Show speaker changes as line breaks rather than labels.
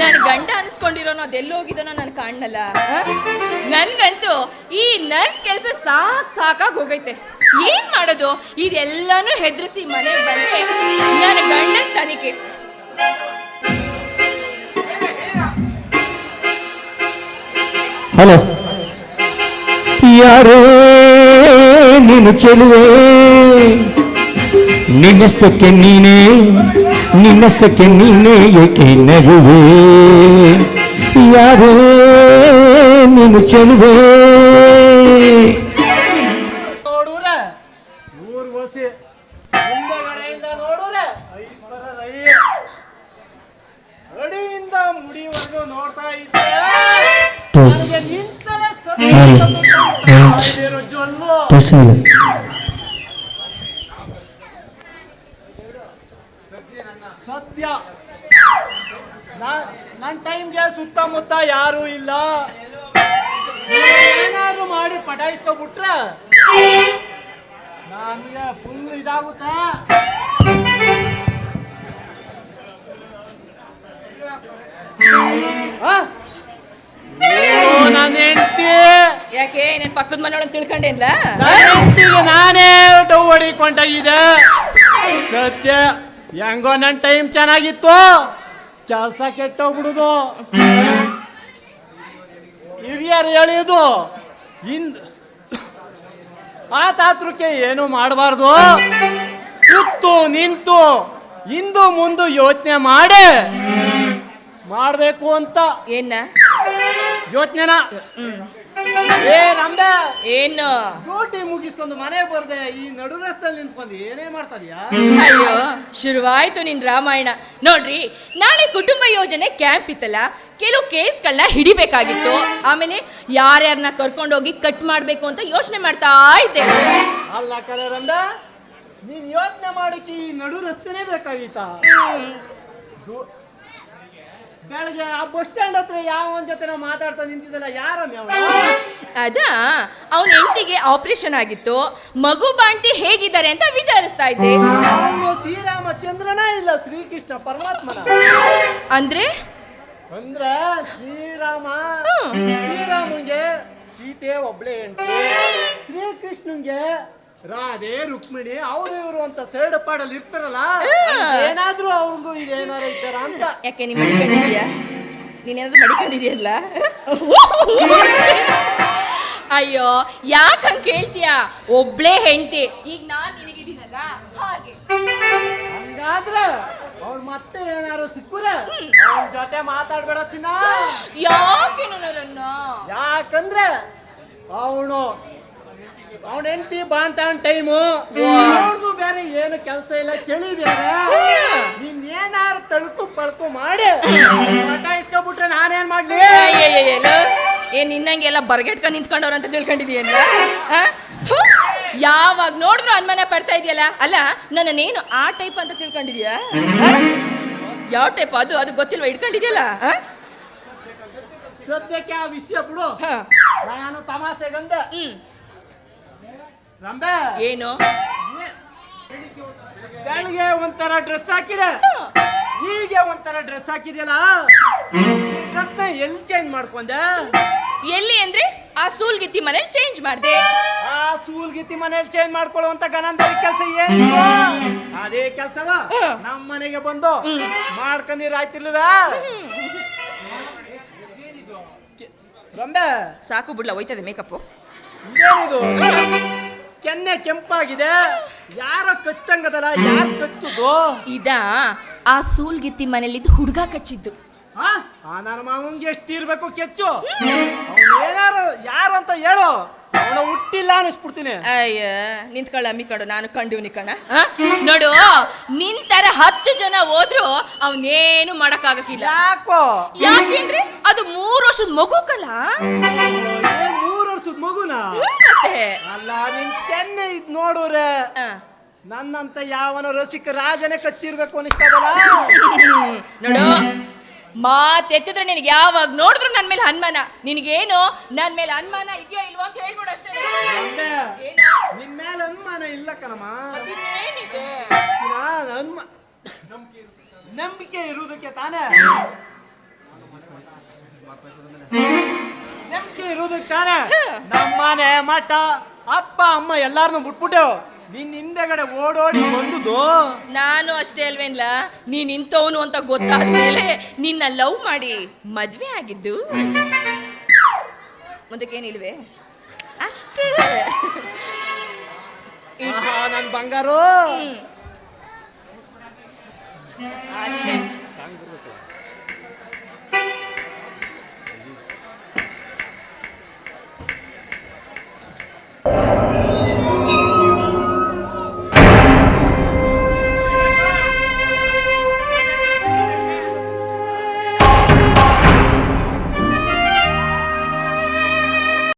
ನನ್ ಗಂಡ ಅನ್ಸ್ಕೊಂಡಿರೋನು ಅದೆಲ್ಲೋಗಿದನೋ ನನ್ ಕಾಣಲ್ಲ ನನ್ಗಂತೂ ಈ ನರ್ಸ್ ಕೆಲಸ ಸಾಕ್ ಸಾಕಾಗಿ ಹೋಗೈತೆ. ಏನ್ ಮಾಡೋದು? ಇದೆಲ್ಲಾನು ಹೆದ್ರಿಸಿ ಮನೆ ಬಂದ್ರೆ ನನ್ನ ಗಂಡನ ತನಿಖೆ.
ಹಲೋ? ಯಾರೋ ನೀನು ಚೆಲುವೆ, ನಿನ್ನಷ್ಟಕ್ಕೆ ನೀನೇ ನಿನ್ನಷ್ಟಕ್ಕೆ ನೀನೇ ಏಕೆ ನಗುವೆ ಯಾರೇ ನೀನು ಚೆಲುವೆ?
ನೋಡುರೆ? ಊರ್ ಬಸಿ ಮುಂದೆಗಡೆಯಿಂದ ನೋಡುರೆ? ಐಶ್ವರ ರೈ. ಅಡಿಯಿಂದ ಮುಡಿವರೆಗೂ ನೋಡ್ತಾ ಇದ್ದೆ. ನನಗೆ ನಿಂತಲೇ ಸುತ್ತಮುತ್ತ ಯಾರು ಇಲ್ಲ. ಏನಾದ್ರು ಮಾಡಿ ಪಟಾಯಿಸ್ಕೊಬಿಟ್ರ? ನನಗೆ ಫುಲ್ ಇದಾಗುತ್ತಾ? ನನ್ನ ಹೆಂಡ್ತಿ.
ಯಾಕೆ ನಿನ್ ಪಕ್ಕದ ಮನೆಯೊಳಗೆ
ತಿಳ್ಕೊಂಡಿಲ್ಲ ಹೆಂಡ್ತಿಗೆ ನಾನೇ ಡೌ ಹೊಡಿಕೊಂಡಾಗಿದೆ. ಸದ್ಯ ಹೆಂಗೋ ನನ್ನ ಟೈಮ್ ಚೆನ್ನಾಗಿತ್ತು. ಕೆಲಸ ಕೆಟ್ಟೋಗ್ಬಿಡುದು. ಹಿರಿಯರು ಹೇಳಿದು ಹಿಂದ ಆ ತಾತ್ರಕ್ಕೆ ಏನು ಮಾಡಬಾರ್ದು. ಕೂತು ನಿಂತು ಇಂದು ಮುಂದು ಯೋಚನೆ ಮಾಡಿ ಮಾಡಬೇಕು ಅಂತ.
ಏನ?
ಯೋಚನೆನ? ಏ ರಂಬೆ
ಏನು?
ಡ್ಯೂಟಿ ಮುಗಿಸ್ಕೊಂಡು ಮನೆಗೆ ಬರ್ದೆ ಈ ನಡು ರಸ್ತೆಯಲ್ಲಿ ನಿಂತ್ಕೊಂಡು ಏನೇ ಮಾಡ್ತದ್ಯಾ
ಅಯ್ಯೋ ಶುರುವಾಯ್ತು ನಿನ್ ರಾಮಾಯಣ. ನೋಡ್ರಿ ನಾಳೆ ಕುಟುಂಬ ಯೋಜನೆ ಕ್ಯಾಂಪ್ ಇತ್ತಲ್ಲ ಕೆಲವು ಕೇಸ್ಗಳನ್ನ ಹಿಡಿಬೇಕಾಗಿತ್ತು. ಆಮೇಲೆ ಯಾರ್ಯಾರನ್ನ ಕರ್ಕೊಂಡೋಗಿ ಕಟ್ ಮಾಡ್ಬೇಕು ಅಂತ ಯೋಚನೆ ಮಾಡ್ತಾ ಇದ್ದೆ.
ಅಲ್ಲ ಕಲೆ ನೀನ್ ಯೋಚನೆ ಮಾಡಕ್ಕೆ ಈ ನಡು ರಸ್ತೆನೇ ಬೇಕಾಗಿತ್ತ? ಬೆಳಗ್ಗೆ ಆ ಬಸ್ ಸ್ಟ್ಯಾಂಡ್ ಹತ್ರ ಯಾವನ್ ಜೊತೆ ನಾವು ಮಾತಾಡ್ತಾ ನಿಂತಿದ್ದಲ್ಲ ಯಾರ
ಅದಾ ಅವನ ಹೆಂಡತಿಗೆ ಆಪರೇಷನ್ ಆಗಿತ್ತು. ಮಗು ಬಾಂಟಿ ಹೇಗಿದ್ದಾರೆ ಅಂತ ವಿಚಾರಿಸ್ತಾ ಇದ್ದೆ.
ಅವನು ಶ್ರೀರಾಮಚಂದ್ರನೇ ಇಲ್ಲ ಶ್ರೀಕೃಷ್ಣ ಪರಮಾತ್ಮನ?
ಅಂದ್ರೆ?
ಅಂದ್ರೆ ಶ್ರೀರಾಮ. ಶ್ರೀರಾಮಂಗೆ ಸೀತೆ ಒಬ್ಳೆ ಹೆಂಡತಿ. ಶ್ರೀಕೃಷ್ಣನ್ಗೆ ರಾಧೆ ರುಕ್ಮಿಣಿ ಅವರು ಇವರು ಅಂತ ಸೈಡ್ ಪಾಡಲ್ಲಿ ಇರ್ತಾರಲ್ಲ ಏನಾದ್ರೂ ಅವ್ರಿಗೂ ಏನಾರ ಇದ್ದಾರ ಅಂತ.
ಯಾಕೆ ನೀನ್ ಮಡಿಕೊಂಡಿದ್ಯಾ? ನೀನೇನಾದ್ರೂ ಮಡಿಕೊಂಡಿದ್ಯಲ್ಲ? ಅಯ್ಯೋ ಯಾಕಂಗ್ ಕೇಳ್ತೀಯ? ಒಬ್ಳೇ ಹೆಂಡತಿ. ಈಗ ನಾನ್ ನಿನಗಿದ್ದೀನಲ್ಲ ಹಾಗೆ.
ಹಂಗಾದ್ರೆ ಅವ್ರು ಮತ್ತೆ ಏನಾರು ಸಿಕ್ಕುದ ಅವ್ರ ಜೊತೆ ಮಾತಾಡ್ಬೇಡ ಚಿನ್ನ.
ಯಾಕೆ ನನ್ನ
ಯಾಕಂದ್ರೆ ಅವನು ಅವನ ಹೆಂಡತಿ ಬಾಂತಾನ್ ಟೈಮು ಅವ್ರಿಗೂ ಬೇರೆ ಏನು ಕೆಲಸ ಇಲ್ಲ ಚಳಿ ಬೇರೆ ನೀನ್ ಏನಾರು ತಳ್ಕು ಪಳ್ಕು ಮಾಡಿ. ಪಟಾಯಿಸ್ಕೊಬಿಟ್ರೆ ನಾನೇನ್ ಮಾಡ್ಲಿ?
ಏ ಏನ್ ನಿನ್ನಂಗೆಲ್ಲ ಬರ್ಗೆಟ್ಕ ನಿಂತ್ಕೊಂಡವ್ರ ಅಂತ ತಿಳ್ಕೊಂಡಿದೀಯಲ್ಲ? ಯಾವಾಗ ನೋಡಿದ್ರು ಅನುಮಾನ ಪಡ್ತಾ ಇದೆಯಲ್ಲ? ಅಲ್ಲ ನನ್ನನ್ನೇನು ಆ ಟೈಪ್ ಅಂತ ತಿಳ್ಕೊಂಡಿದ್ಯಾ ಯಾವ ಟೈಪ್ ಅದು ಅದು ಗೊತ್ತಿಲ್ವಾ? ಇಟ್ಕೊಂಡಿದ್ಯಲ್ಲ?
ಸದ್ಯಕ್ಕೆ ಆ ವಿಷಯ ಬಿಡು. ನಾನು ತಮಾಷೆಗಂದ.
ಹ್ಮ್.
ರಂಬೆ!
ಏನು?
ಬೆಳಿಗ್ಗೆ ಒಂಥರ ಡ್ರೆಸ್ ಹಾಕಿದೆ. ಈಗ ಒಂಥರ ಡ್ರೆಸ್ ಹಾಕಿದ್ಯಲ್ಲ? ಡ್ರೆಸ್ನ ಎಲ್ಲಿ ಚೇಂಜ್ ಮಾಡ್ಕೊಂಡೆ?
ಎಲ್ಲಿ ಅಂದ್ರೆ ಆ ಸೂಲ್ಗಿತ್ತಿ ಮನೇಲಿ ಚೇಂಜ್ ಮಾಡಿದೆ.
ಆ ಸೂಲ್ಗಿತ್ತಿ ಮನೇಲಿ ಚೇಂಜ್ ಮಾಡ್ಕೊಳ್ಳುವಂತ ಗನಂದರಿ ಕೆಲಸ ಏನು ಅದೇ ಕೆಲಸವ? ನಮ್ಮ ಮನೆಗೆ ಬಂದು ಮಾಡ್ಕೊಂಡಿರ ಆಯ್ತಿಲ್ವ? ರಂಬೆ!
ಸಾಕು ಬಿಡ್ಲ ಹೋಯ್ತದೆ ಮೇಕಪ್
ಇದೇನಿದು ಕೆನ್ನೆ ಕೆಂಪಾಗಿದೆ. ಯಾರ ಕಚ್ಚಂಗದಲ್ಲ ಯಾರು ಕಚ್ಚುದು
ಇದ ಆ ಸೂಲ್ಗಿತ್ತಿ ಮನೇಲಿದ್ದು ಹುಡುಗ ಕಚ್ಚಿದ್ದು.
ಆ ಆ ನನ್ನ ಮಾವಂಗೆ ಎಷ್ಟು ಇರ್ಬೇಕು ಕೆಚ್ಚು? ಅವ್ನು ಏನಾರು ಯಾರು ಅಂತ ಹೇಳು. ಅವನ ಹುಟ್ಟಿಲ್ಲ ಅನಿಸ್ಬಿಡ್ತೀನಿ.
ಅಯ್ಯ ನಿಂತ್ಕೊಳ್ಳ ಕಡು ನಾನು ಕಂಡಿವ್ನಿ ಕಣ. ಆ? ನೋಡು ನಿಂತರ ಹತ್ತು ಜನ ಹೋದ್ರು ಅವನೇನು ಮಾಡಕ್ಕಾಗಕ್ಕಿಲ್ಲ.
ಯಾಕೋ?
ಯಾಕೆಂದ್ರೆ ಅದು ಮೂರು ವರ್ಷದ ಮಗು ಕಲ?
ಏ ಮೂರು ವರ್ಷದ ಮಗುನ ಅಲ್ಲ ನಿನ್ ಕೆನ್ನೆ ಇದ್ ನೋಡುರೆ. ನನ್ನಂತ ಯಾವನ ರಸಿಕ ರಾಜನೇ ಕಚ್ಚಿರ್ಬೇಕು ಅನಿಸ್ತದಲ್ಲ
ನೋಡು ಮಾತ್ ಎತ್ತಿದ್ರೆ ನಿನಗೆ ಯಾವಾಗ ನೋಡಿದ್ರು ನನ್ನ ಮೇಲೆ ಅನುಮಾನ. ನಿನಗೇನು ನನ್ನ ಮೇಲೆ ಅನುಮಾನ ಇದೆಯೋ ಇಲ್ವೋ ಅಂತ ಹೇಳ್ಬಿಡು ಅಷ್ಟೇ.
ನಿನ್ ಮೇಲೆ ಅನುಮಾನ ಇಲ್ಲ ಕಣಮ್ಮ. ನಂಬಿಕೆ ಇರುವುದಕ್ಕೆ ತಾನೇ. ನೆಮ್ಮದಿ ಇರುವುದಕ್ಕೆ ತಾನೆ. ನಮ್ಮನೆ ಮಠ ಅಪ್ಪ ಅಮ್ಮ ಎಲ್ಲಾರನ್ನು ಬಿಟ್ಬಿಟ್ಟು ನಿನ್ನ ಹಿಂದೆಗಡೆ ಓಡೋಡಿ ಬಂದುದು
ನಾನು ಅಷ್ಟೇ ಅಲ್ವೇನ್ಲ? ನೀನ್ ಇಂಥವನು ಅಂತ ಗೊತ್ತಾದ ಮೇಲೆ ನಿನ್ನ ಲವ್ ಮಾಡಿ ಮದ್ವೆ ಆಗಿದ್ದು. ಮುಂದಕ್ಕೇನಿಲ್ವೇ? ಅಷ್ಟೇ.
ನನ್ ಬಂಗಾರು.
ಅಷ್ಟೇ.